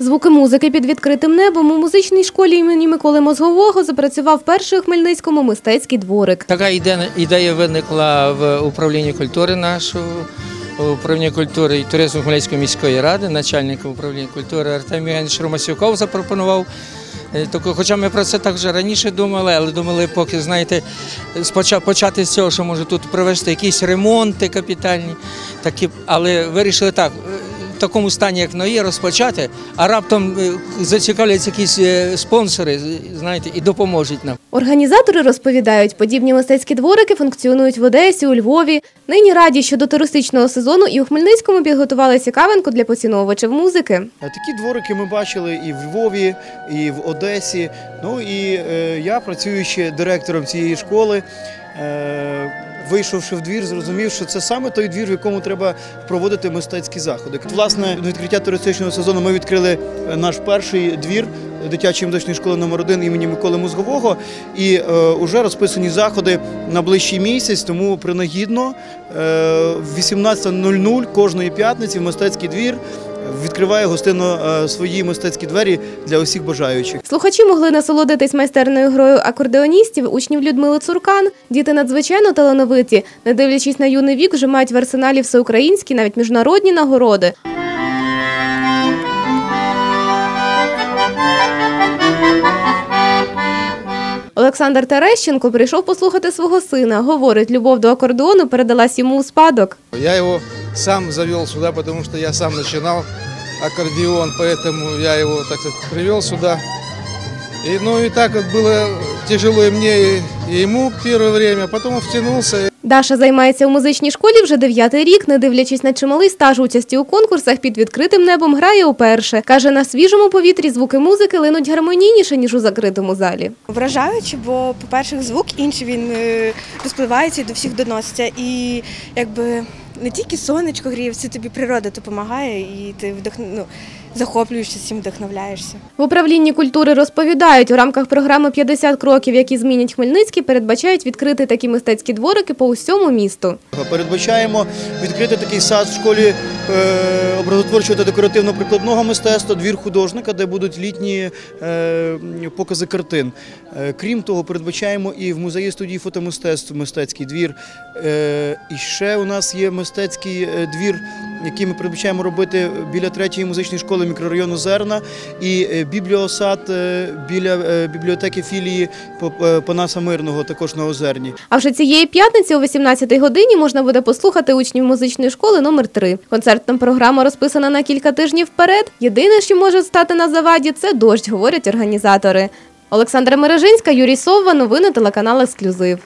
Звуки музики під відкритим небом у музичній школі імені Миколи Мозгового запрацював перший у Хмельницькому мистецький дворик. Така ідея, виникла в управлінні культури нашого, управління культури і туризму Хмельницької міської ради, начальник управління культури Артем Євгенович Ромасюков запропонував. Е, Хоча ми про це так вже раніше думали, але думали, поки знаєте, почати з цього, що може тут провести якісь ремонти капітальні, такі, але вирішили так. В такому стані, як воно є, розпочати, а раптом е, зацікавляться якісь е, спонсори, знаєте, і допоможуть нам. Організатори розповідають, подібні мистецькі дворики функціонують в Одесі, у Львові. Нині раді, що до туристичного сезону і у Хмельницькому підготували цікавинку для поціновувачів музики. Такі дворики ми бачили і в Львові, і в Одесі. Ну і е, я, працюючи директором цієї школи, е, вийшовши в двір, зрозумів, що це саме той двір, в якому треба проводити мистецькі заходи. Власне, відкриття туристичного сезону ми відкрили е, наш перший двір. Дитячої музичної школи номер 1 імені Миколи Мозгового, і е, вже розписані заходи на ближчий місяць. Тому принагідно е, в 18.00 кожної п'ятниці в мистецький двір відкриває гостинно е, свої мистецькі двері для усіх бажаючих. Слухачі могли насолодитись майстерною грою акордеоністів, учнів Людмили Цуркан. Діти надзвичайно талановиті. Не дивлячись на юний вік, вже мають в арсеналі всеукраїнські, навіть міжнародні нагороди. Олександр Терещенко прийшов послухати свого сина. Говорить, любов до акордеону передалась йому у спадок. Я его сам завел сюда, потому что я сам начинал аккордеон, поэтому я его, так сказать, привел сюда. И, ну и так вот было тяжело и мне, и ему первое время, потом втянулся. Даша займається у музичній школі вже дев'ятий рік, не дивлячись на чималий стаж участі у конкурсах під відкритим небом, грає уперше. Каже, на свіжому повітрі звуки музики линуть гармонійніше, ніж у закритому залі. Вражаюче, бо, по-перше, звук інший він е, розпливається і до всіх доноситься. І якби не тільки сонечко гріє, все тобі природа допомагає, і ти вдохну, ну, захоплюєшся цим, вдохновляєшся. В управлінні культури розповідають, у рамках програми «50 кроків, які змінять Хмельницький, передбачають відкрити такі мистецькі дворики по усьому місту. Передбачаємо відкрити такий сад в школі е, образотворчого та декоративно-прикладного мистецтва, двір художника, де будуть літні е, покази картин. Е, крім того, передбачаємо і в музеї студії фотомистецтв мистецький двір. І ще у нас є мистецький двір, який ми передбачаємо робити біля третьої музичної школи мікрорайону Зерна, і е, бібліосад е, біля е, бібліотеки філії Панаса Мирного, також на Озерні. А вже цієї п'ятниці о 18-й годині можна буде послухати учнів музичної школи номер 3 Концертна програма розписана на кілька тижнів вперед. Єдине, що може стати на заваді, це дощ, говорять організатори. Олександра Мережинська, Юрій Совва, новини телеканал Ексклюзив.